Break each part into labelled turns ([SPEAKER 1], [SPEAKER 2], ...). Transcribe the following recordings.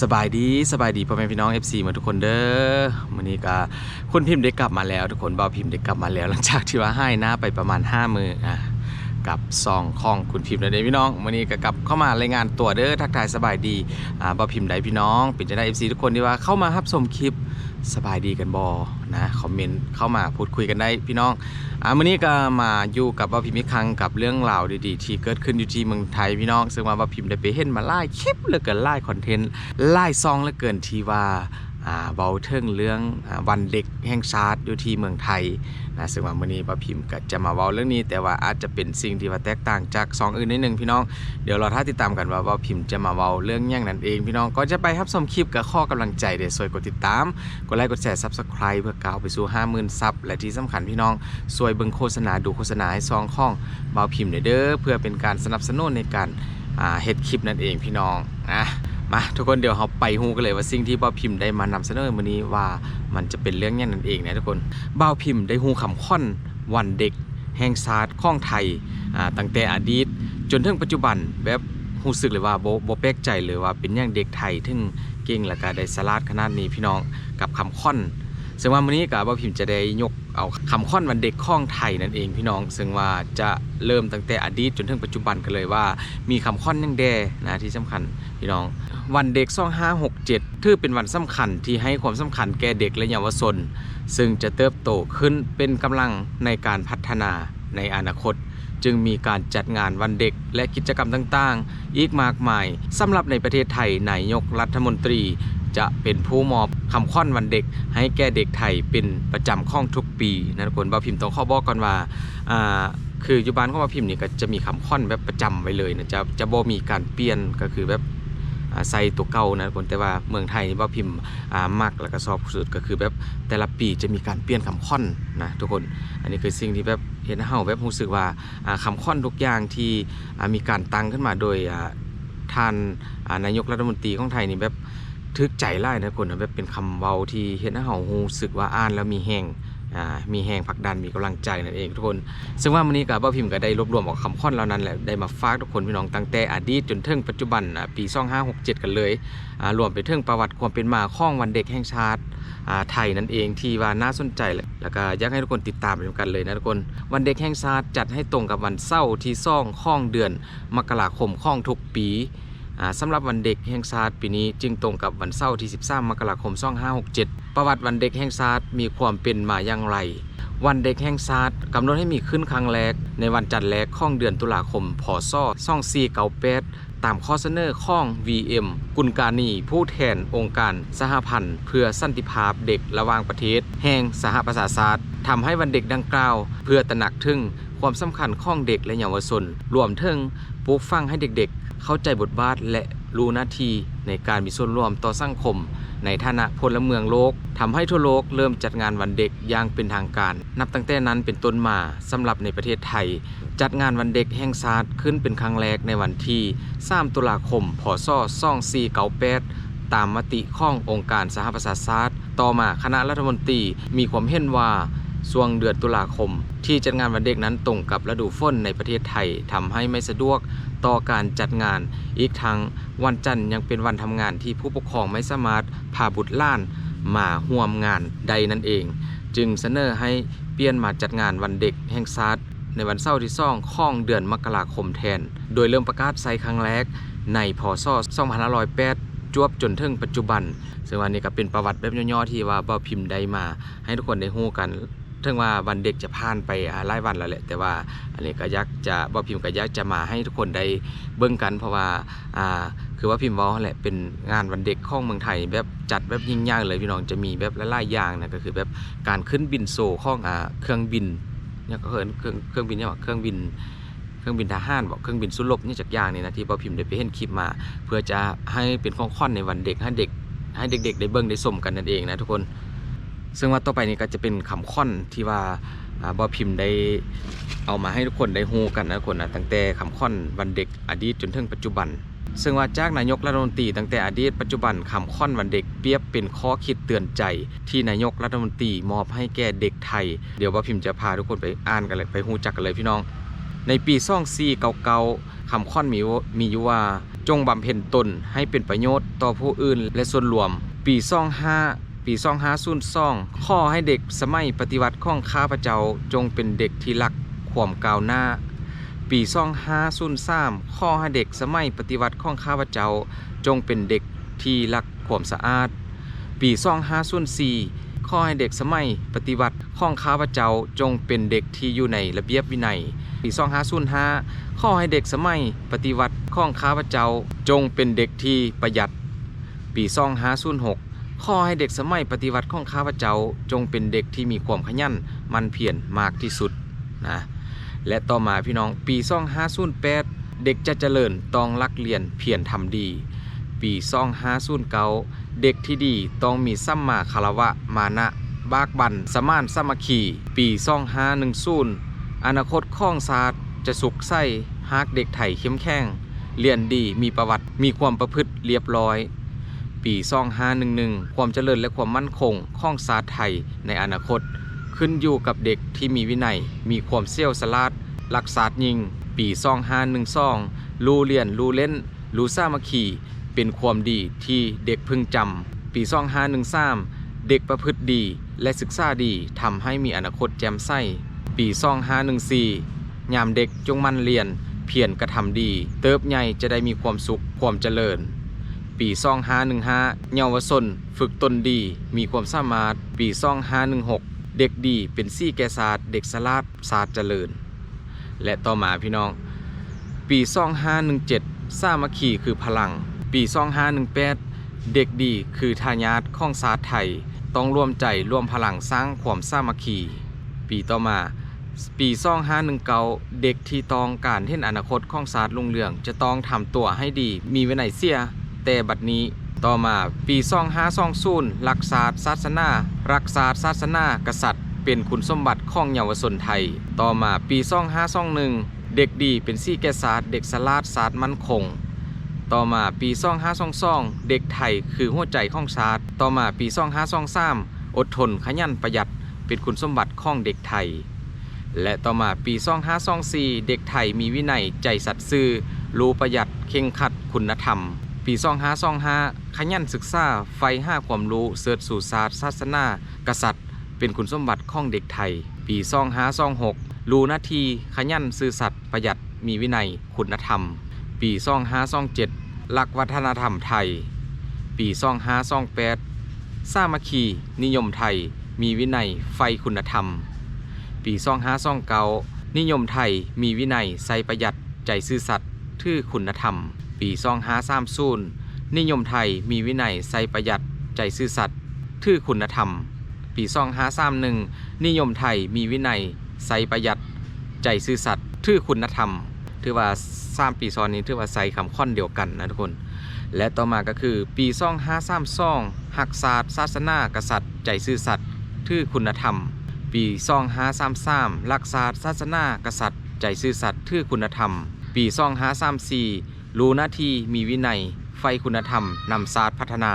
[SPEAKER 1] สบายดีสบายดีพ่อแม่พี่น้อง FC มาทุกคนเด้อวันนี้ก็คุณพิมพ์ได้กลับมาแล้ว ทุกคนเบาพิมพ์ได้กลับมาแล้ว หลังจากที่ว่าให้หน้าไปประมาณ 5 มืออะกับซองของคุณพิมพ์นั่นเองพี่น้องวันนี้ก็กลับเข้ามารายงานตัวเด้อทักทายสบายดีอ่าเบาพิมพ์ได้พี่น้องเป็นจะได้ FC ทุกคนที่ว่าเข้ามารับชมคลิป สบายดีกันบอนะคอมเมนต์เข้ามาพูดคุยกันได้พี่น้องอ่าวันนี้ก็มาอยู่กับว่าพิมพ์อีกครั้งกับเรื่องราวดีๆ ที่เกิดขึ้นอยู่ที่เมืองไทยพี่น้อง ซึ่งว่าว่าพิมพ์ได้ไปเห็นมาไล่คลิปเหลือเกินไล่คอนเทนต์ไล่ซองเหลือเกินที่ว่าอ่า เบาเทิงเรื่องอวันเด็กแห่งชาติอยู่ที่เมืองไทยนะซึ่งว่าวันนี้ว่าพิมพ์ก็จะมาเว้าเรื่องนี้ แต่ว่าอาจจะเป็นสิ่งที่ว่าแตกต่างจากซองอื่นนิดนึงพี่น้องเดี๋ยวเราถ้าติดตามกันว่าว่าพิมพ์จะมาเว้าเรื่องอย่างนั้นเองพี่น้องก็จะไปรับชมคลิปกับข้อกำลังใจเดี๋ยวช่วยกดติดตามกดไลค์กดแชร์ Subscribe เพื่อก้าวไปสู่ 50,000ซับและที่สำคัญพี่น้องช่วยเบิ่งโฆษณาดูโฆษณาให้ซองข้องเบาพิมพ์เด้อเพื่อเป็นการสนับสนุนในการเฮ็ดคลิปนั่นเองพี่น้องนะ มาทุกคนเดี๋ยวเราไปฮู้กันเลยว่าสิ่งที่เบาพิมพ์ได้มานำเสนอวันนี้ว่ามันจะเป็นเรื่องอย่งนั้นเองนะทุกคนเบาพิมพ์ได้ฮู้คำค่อนวันเด็ก แห่งชาติของไทยตั้งแต่อดีต จนถึงปัจจุบันแบบรู้สึกเลยว่าบ่บ่แปลกใจเลยว่าเป็นอย่างเด็กไทยถึงเก่งและก็ได้สลาดขนาดนี้พี่น้องกับคำค่อน ซึ่งว่าวันนี้กับว่าพิมพ์จะได้ยกเอาคำค่อนวันเด็กข้องไทยนั่นเองพี่น้อง ซึ่งว่าจะเริ่มตั้งแต่อดีตจนถึงปัจจุบันกันเลยว่า มีคำค่อนยังแดนะที่สำคัญพี่น้อง วันเด็ก2567 ถือเป็นวันสำคัญที่ให้ความสำคัญแก่เด็กและเยาวชน ซึ่งจะเติบโตขึ้นเป็นกำลังในการพัฒนาในอนาคต จึงมีการจัดงานวันเด็กและกิจกรรมต่างๆ อีกมากมายสำหรับในประเทศไทยนายกรัฐมนตรี จะเป็นผู้มอบคำขวัญวันเด็ก ให้แก่เด็กไทยเป็นประจำข้องทุกปีนะทุกคนบ่าวพิมพ์ต้องข้อบอกก่อนว่าอ่าคืออยู่บ้านของบ่าวพิมพ์นี่ก็จะมีคำขวัญแบบประจำไว้เลยนะจะจะบ่มีการเปลี่ยนก็คือแบบ ใส่ตัวเก่านะทุกคนแต่ว่าเมืองไทยนี่บ่าพิมพ์อ่ากแล้วก็ชอบสุดก็คือแบบแต่ละปีจะมีการเปลี่ยนคำขวัญนะทุกคน อันนี้คือสิ่งที่แบบเห็นให้เฮาแบบรู้สึกว่าอ่าคำขวัญทุกอย่างที่มีการตั้งขึ้นมาโดยท่านนายกรัฐมนตรีของไทยนี่แบบทึกใจไล่นะคนแบบเป็นคำเว้าที่เห็นให้เฮารู้สึกว่าอ่านแล้วมีแหงอ่า มีแหงผลักดันมีกำลังใจนั่นเองทุกคน ซึ่งว่าวันนี้กับบ้าพิมพ์ก็ได้รวบรวมเอาคำขวัญเหล่านั้นแหละได้มาฝากทุกคนพี่น้องตั้งแต่อดีตจนถึงปัจจุบันอ่าปี2567 กันเลยรวมไปถึงประวัติความเป็นมาของวันเด็กแห่งชาติไทยนั่นเองที่ว่าน่าสนใจเลยแล้วก็อยากให้ทุกคนติดตามไปด้วยกันเลยนะทุกคน วันเด็กแห่งชาติจัดให้ตรงกับวันเสาร์ที่ซ่องข้องเดือน มกราคมข้องทุกปี สำหรับวันเด็กแห่งชาติปีนี้จึงตรงกับวันเสาร์ที่ 13 มกราคม 2567 ประวัติวันเด็กแห่งชาติมีความเป็นมาอย่างไร วันเด็กแห่งชาติกำหนดให้มีขึ้นครั้งแรก ในวันจันทร์แรกของเดือนตุลาคม พศ 2498 ตามข้อเสนอข้อง VM กุลการนีผู้แทนองค์การสหพันธ์ เพื่อสันติภาพเด็กระหว่างประเทศ แห่งสหประชาชาติทำให้วันเด็กดังกล่าว เพื่อตระหนักถึงความสำคัญของเด็กและเยาวชน รวมถึงปลูกฝังให้เด็กๆ เข้าใจบทบาทและรู้หน้าที่ในการมีส่วนร่วมต่อสังคม ในฐานะพลเมืองโลกทำให้ทั่วโลกเริ่มจัดงานวันเด็กอย่างเป็นทางการ นับตั้งแต่นั้นเป็นต้นมาสำหรับในประเทศไทย จัดงานวันเด็กแห่งชาติขึ้นเป็นครั้งแรกในวันที่ 3 ตุลาคม พศ 2498 ตามมติข้ององค์การสหประชาชาติ ต่อมาคณะรัฐมนตรีมีความเห็นว่าช่วงเดือนตุลาคม ที่จัดงานวันเด็กนั้นตรงกับฤดูฝนในประเทศไทยทำให้ไม่สะดวก ต่อการจัดงาน อีกทั้งวันจันทร์ยังเป็นวันทำงานที่ผู้ปกครองไม่สามารถพาบุตรล้านมาร่วมงานใดนั่นเอง จึงเสนอให้เปลี่ยนมาจัดงานวันเด็กแห่งชาติในวันเสาร์ที่ซ่องข้องเดือนมกราคมแทน โดยเริ่มประกาศใช้ครั้งแรกในพศ2508 จวบจนถึงปัจจุบัน ซึ่งวันนี้ก็เป็นประวัติแบบย่อๆที่ว่าเบาพิมพ์ได้มา ให้ทุกคนได้ฮู้กัน ถึงว่าวันเด็กจะผ่านไปหลายวันแล้วแหละแต่ว่าอันนี้ก็ยักจะเบาพิมพ์ก็ยักจะมาให้ทุกคนได้เบิ่งกัน เพราะว่าอ่าคือว่าพิมพ์ว้าแหละเป็นงานวันเด็กของเมืองไทย แบบจัดแบบยิ่งใหญ่เลยพี่น้องจะมีแบบหลายๆอย่างนะก็คือแบบการขึ้นบินโซของอ่าเครื่องบินเนี่ยก็เหินเครื่องเครื่องบินเนี่ยเครื่องบินเครื่องบินทหารบอกเครื่องบินสุรบนี่จากอย่างนี่นะที่เบาพิมพ์ได้ไปเห็นคลิปมา เพื่อจะให้เป็นของขวัญในวันเด็กให้เด็กให้เด็กๆได้เบิ่งได้ชมกันนั่นเองนะทุกคน ซึ่งว่าต่อไปนี้ก็จะเป็นคำค่อนที่ว่าบอพิมพ์ได้เอามาให้ทุกคนได้ฮู้กันนะทุกคนนะตั้งแต่คำค่อนวันเด็กอดีตจนถึงปัจจุบัน ซึ่งว่าจากนายกรัฐมนตรีตั้งแต่อดีตปัจจุบันคำค่อนวันเด็กเปรียบเป็นข้อคิดเตือนใจ ที่นายกรัฐมนตรีมอบให้แก่เด็กไทย เดี๋ยวบอพิมพ์จะพาทุกคนไปอ่านกันเลยไปฮู้จักกันเลยพี่น้อง ในปีซ่องซีเก่าๆคำค่อนมีว่ามีอยู่ว่าจงบำเพ็ญตนให้เป็นประโยชน์ต่อผู้อื่นและส่วนรวม ปีซ่องห้า ปีซ่องห้าซุนซ่องข้อให้เด็กสมัยปฏิวัติข้องข้าพเจ้าจงเป็นเด็กที่รักควมกาวหน้า ปีซ่องห้าซุนซ้ำข้อให้เด็กสมัยปฏิวัติข้องข้าพเจ้าจงเป็นเด็กที่รักควมสะอาด ปีซ่องห้าซุนสี่ข้อให้เด็กสมัยปฏิบัติข้องข้าพเจ้าจงเป็นเด็กที่อยู่ในระเบียบวินัย ปีซ่องห้าซุนห้าข้อให้เด็กสมัยปฏิวัติข้องข้าพเจ้าจงเป็นเด็กที่ประหยัด ปีซ่องห้าซุนหก ข้อให้เด็กสมัยปฏิวัติของข้าพเจ้าจงเป็นเด็กที่มีความขยันมันเพียรมากที่สุดนะและต่อมาพี่น้องปีซ่องห้าซุนแปดเด็กจะเจริญต้องรักเรียนเพียรทำดี ปีซ่องห้าซุนเกาเด็กที่ดีต้องมีสัมมาคารวะมานะ บากบันสมานสมัคคี ปีซ่องห้าหนึ่งซุนอนาคตข้องศาสตร์จะสุขใส้หากเด็กไทยเข้มแข็งเรียนดีมีประวัติมีความประพฤติเรียบร้อย ปีซ่องห้าหนึ่งหนึ่งความเจริญและความมั่นคงของศาสตร์ไทยในอนาคต ขึ้นอยู่กับเด็กที่มีวินัย มีความเซี่ยวสลาดรักษายิง ปีซ่องห้าหนึ่งซองรู้เรียน รู้เล่น รู้สามัคคีเป็นความดีที่เด็กพึงจำ ปีซ่องห้าหนึ่งสามเด็กประพฤติดีและศึกษาดีทำให้มีอนาคตแจ่มใส ปีซ่องห้าหนึ่งสี่ยามเด็กจงมั่นเรียน เพียรกระทำดี เติบใหญ่จะได้มีความสุขความเจริญ ปีซ่องห้าหนึ่งห้าเยาวชนฝึกตนดี มีความสามารถ ปีซ่องห้าหนึ่งหกเด็กดีเป็นซี่แกศาสตร์เด็กสลาดศาสตร์เจริญ และต่อมาพี่น้อง ปีซ่องห้าหนึ่งเจ็ดสามัคคีคือพลัง ปีซ่องห้าหนึ่งแปดเด็กดีคือทายาทของศาสตร์ไทย ต้องร่วมใจร่วมพลังสร้างความสามัคคี ปีต่อมาปีซ่องห้าหนึ่งเกาเด็กที่ต้องการเห็นอนาคตของศาสตร์ลุงเรือง จะต้องทำตัวให้ดี มีวินัยเสีย แต่บัดนี้ ต่อมาปีซ่องห้าซ่องศูนย์รักษาศาสนารักษาศาสนากษัตริย์ เป็นคุณสมบัติของเยาวชนไทย ต่อมาปีซ่องห้าซ่องหนึ่งเด็กดีเป็นซี่แกศาสตร์เด็กสลาดศาสตร์มั่นคง ต่อมาปีซ่องห้าซ่องซ่องเด็กไทยคือหัวใจของศาสตร์ต่อมาปีซ่องห้าซ่องสามอดทนขยันประหยัดเป็นคุณสมบัติของเด็กไทย และต่อมาปีซ่องห้าซ่องสี่เด็กไทยมีวินัยใจสัตย์ซื่อรู้ประหยัดเข่งขัดคุณธรรม ปีซองห้าซองห้าขยันศึกษา ไฟห้าความรู้ เสิร์ชสู่ศาสตร์ศาสนา กษัตริย์ เป็นคุณสมบัติของเด็กไทย ปีซองห้าซองหกรู้หน้าที่ขยันซื่อสัตย์ประหยัดมีวินัย คุณธรรม ปีซองห้าซองเจ็ดหลักวัฒนธรรมไทย ปีซองห้าซองแปดสามัคคี นิยมไทย มีวินัย ไฟคุณธรรม ปีซองห้าซองเกานิยมไทย มีวินัยใส่ประหยัดใจซื่อสัตย์ทื่อคุณธรรม ปีซองห้าสามศูนย์นิยมไทยมีวินัยใส่ประหยัดใจซื่อสัตย์ทื่อคุณธรรม ปีซองห้าสามหนึ่งนิยมไทยมีวินัยใส่ประหยัดใจซื่อสัตย์ทื่อคุณธรรม ถือว่าสามปีซอนนี้ถือว่าใส่คำค่อนเดียวกันนะทุกคน และต่อมาก็คือปีซองห้าสามซองหักศาสตร์ศาสนากษัตริย์ ใจซื่อสัตย์ทื่อคุณธรรม ปีซองห้าสามสามรักษาศาสนากษัตริย์ ใจซื่อสัตย์ทื่อคุณธรรม ปีซองห้าสามสี่ รู้หน้าที่มีวินัย ไฟคุณธรรมนำศาสตร์พัฒนา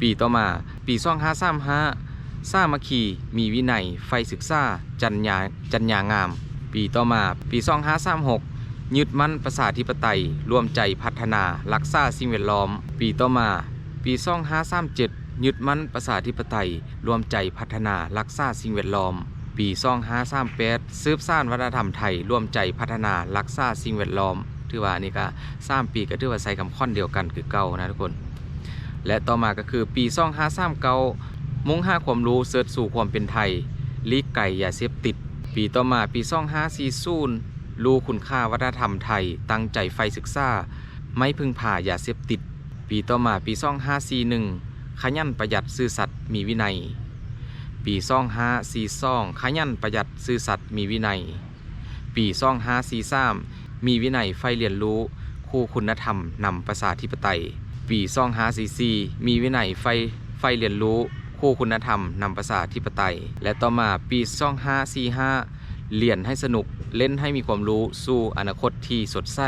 [SPEAKER 1] ปีต่อมา ปีซ่องห้าสามห้าสามัคคีมีวินัย ไฟศึกษาจัญญาจัญญางาม ปีต่อมา ปีซ่องห้าสามหกยึดมั่นประชาธิปไตยร่วมใจพัฒนารักษาสิ่งแวดล้อม ปีต่อมา ปีซ่องห้าสามเจ็ดยึดมั่นประชาธิปไตยร่วมใจพัฒนารักษาสิ่งแวดล้อม ปีซ่องห้าสามแปดซืบสร้างวัฒนธรรมไทยร่วมใจพัฒนารักษาสิ่งแวดล้อม ถือว่าอันนี่ก็สามปีก็ถือว่าใส่คำค่อนเดียวกันคือเก่านะทุกคน และต่อมาก็คือปีซ่องห้าสามเก้ามุ่งห้าความรู้เสิร์ชสู่ความเป็นไทยลีกไก่ยาเสพติด ปีต่อมาปีซ่องห้าสี่ศูนย์รู้คุณค่าวัฒนธรรมไทย ตั้งใจไฟศึกษาไม่พึ่งพายาเสพติด ปีต่อมาปีซ่องห้าสี่หนึ่งขยันประหยัดซื่อสัตย์มีวินัย ปีซ่องห้าสี่ซ่องขยันประหยัดซื่อสัตย์มีวินัย ปีซ่องห้าสี่สาม มีวินัยไฟเรียนรู้ คู่คุณธรรมนำประชาธิปไตย ปีซ่องห้าสี่สี่มีวินัยไฟไฟเรียนรู้ คู่คุณธรรมนำประชาธิปไตย และต่อมาปีซ่องห้าสี่ห้าเรียนให้สนุกเล่นให้มีความรู้สู่อนาคตที่สดใส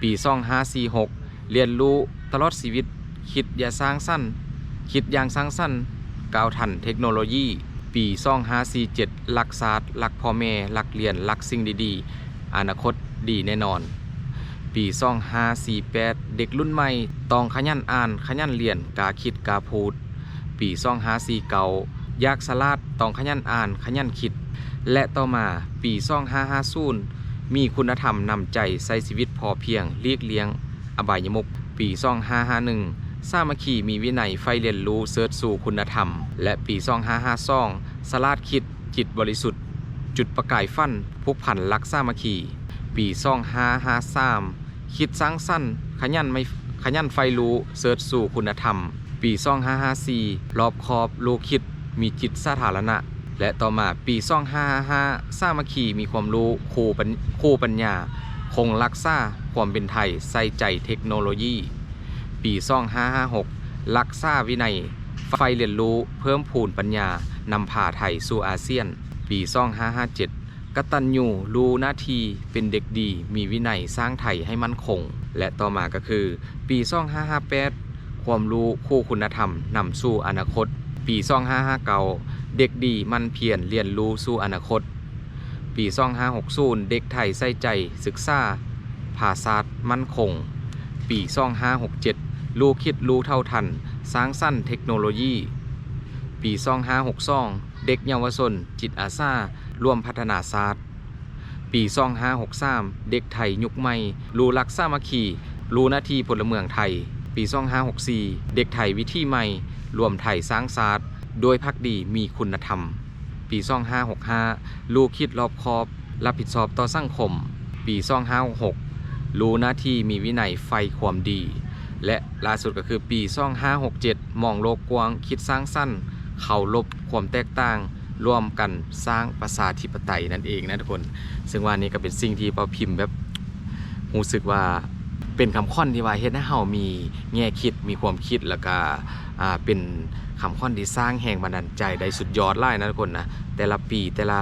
[SPEAKER 1] ปีซ่องห้าสี่หกเรียนรู้ตลอดชีวิต คิดอย่าสร้างสั้น คิดอย่างสร้างสั้นก้าวทันเทคโนโลยีปีซ่องห้าสี่เจ็ดหลักศาสตร์หลักพ่อแม่หลักเรียนหลักสิ่งดีๆ อนาคต ดีแน่นอน ปีซ่องห้าสี่แปดเด็กรุ่นใหม่ต้องขยันอ่านขยันเรียนกาคิดกาพูด ปีซ่องห้าสี่เก่ายากสลาดต้องขยันอ่านขยันคิด และต่อมาปีซ่องห้าห้าศูนย์มีคุณธรรมนำใจใส่ชีวิตพอเพียงเรียกเลี้ยง อบายมุกปีซ่องห้าห้าหนึ่งสามัคคีมีวินัยไฟเรียนรู้เสิร์ชสู่คุณธรรม และปีซ่องห้าห้าซองสลาดคิดจิตบริสุทธิ์ จุดประกายฟันผูกพันรักสามัคคี ปีซ่องห้าห้าสามคิดสร้างสรรค์ขยันไม่ขยันไฟรู้เสิร์ชสู่คุณธรรม ปีซ่องห้าห้าสี่รอบคอบรู้คิดมีจิตสาธารณะ และต่อมาปีซ่องห้าห้าสามัคคีมีความรู้คู่ปัญคู่ปัญญา คงรักษาความเป็นไทยใส่ใจเทคโนโลยี ปีซ่อง556รักษาวินัย ไฟเรียนรู้เพิ่มพูนปัญญานำพาไทยสู่อาเซียน ปีซ่อง557 กตัญญูรู้หน้าที่เป็นเด็กดี มีวินัยสร้างไทยให้มั่นคง และต่อมาก็คือ ปีซ่อง558 ความรู้คู่คุณธรรมนำสู่อนาคต ปีซ่อง559เด็กดีมันเพียรเรียนรู้สู่อนาคต ปี2560เด็กไทยใส่ใจศึกษาภาษามั่นคง ปี2567รู้คิดรู้เท่าทัน สร้างสรรค์เทคโนโลยี ปี2562เด็กเยาวชนจิตอาสา ร่วมพัฒนาศาสตร์ ปี2563เด็กไทยยุคใหม่ รู้รักสามัคคีรู้หน้าที่พลเมืองไทย ปี2564เด็กไทยวิธีใหม่ รวมไทยสร้างศาสตร์โดยพักดีมีคุณธรรม ปี2565รู้คิดรอบคอบ รับผิดชอบต่อสังคม ปี2566รู้หน้าที่มีวินัยไฟความดี และล่าสุดก็คือปี2567มองโลกกว้างคิดสร้างสรรค์เคารพความแตกต่าง ร่วมกันสร้างประชาธิปไตยนั่นเองนะทุกคน ซึ่งว่านี่ก็เป็นสิ่งที่พอพิมพ์แบบรู้สึกว่าเป็นคำค่อนที่ว่าเฮ็ดให้เฮามีแง่คิดมีความคิดแล้วก็เป็นคำค่อนที่สร้างแห่งบันดาลใจได้สุดยอดหลายนะทุกคนนะแต่ละปีแต่ละ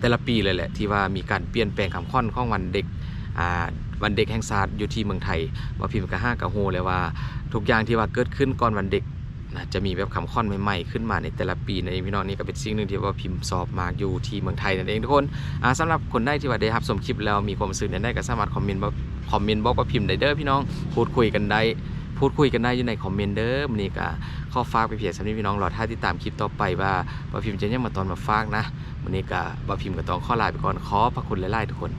[SPEAKER 1] แต่ละปีเลยแหละที่ว่ามีการเปลี่ยนแปลงคำค่อนของวันเด็กวันเด็กแห่งชาติอยู่ที่เมืองไทยว่าพิมพ์ก็ห้ากะโฮเลยว่า ทุกอย่างที่ว่าเกิดขึ้นก่อนวันเด็ก นะจะมีแบบคำค่อนใหม่ๆขึ้นมาในแต่ละปีในพี่น้องนี่ก็เป็นสิ่งหนึ่งที่ว่าพิมพ์สอบมาอยู่ที่เมืองไทยนั่นเองทุกคนอ่าสำหรับคนได้ที่ว่าได้รับชมคลิปแล้วมีความสึกเนี่ยได้ก็สามารถคอมเมนต์บอกคอมเมนต์บอกว่าพิมพ์ได้เด้อพี่น้องพูดคุยกันได้พูดคุยกันได้อยู่ในคอมเมนต์เด้อมันนี่ก็ข้อฝากไปเพียรสำหรับพี่น้องรอท่าติดตามคลิปต่อไปว่าว่าพิมพ์จะยังมาตอนมาฝากนะมันนี้ก็ว่าพิมพ์ก็ต้องข้อลาไปก่อนขอพระคุณหลายๆทุกคน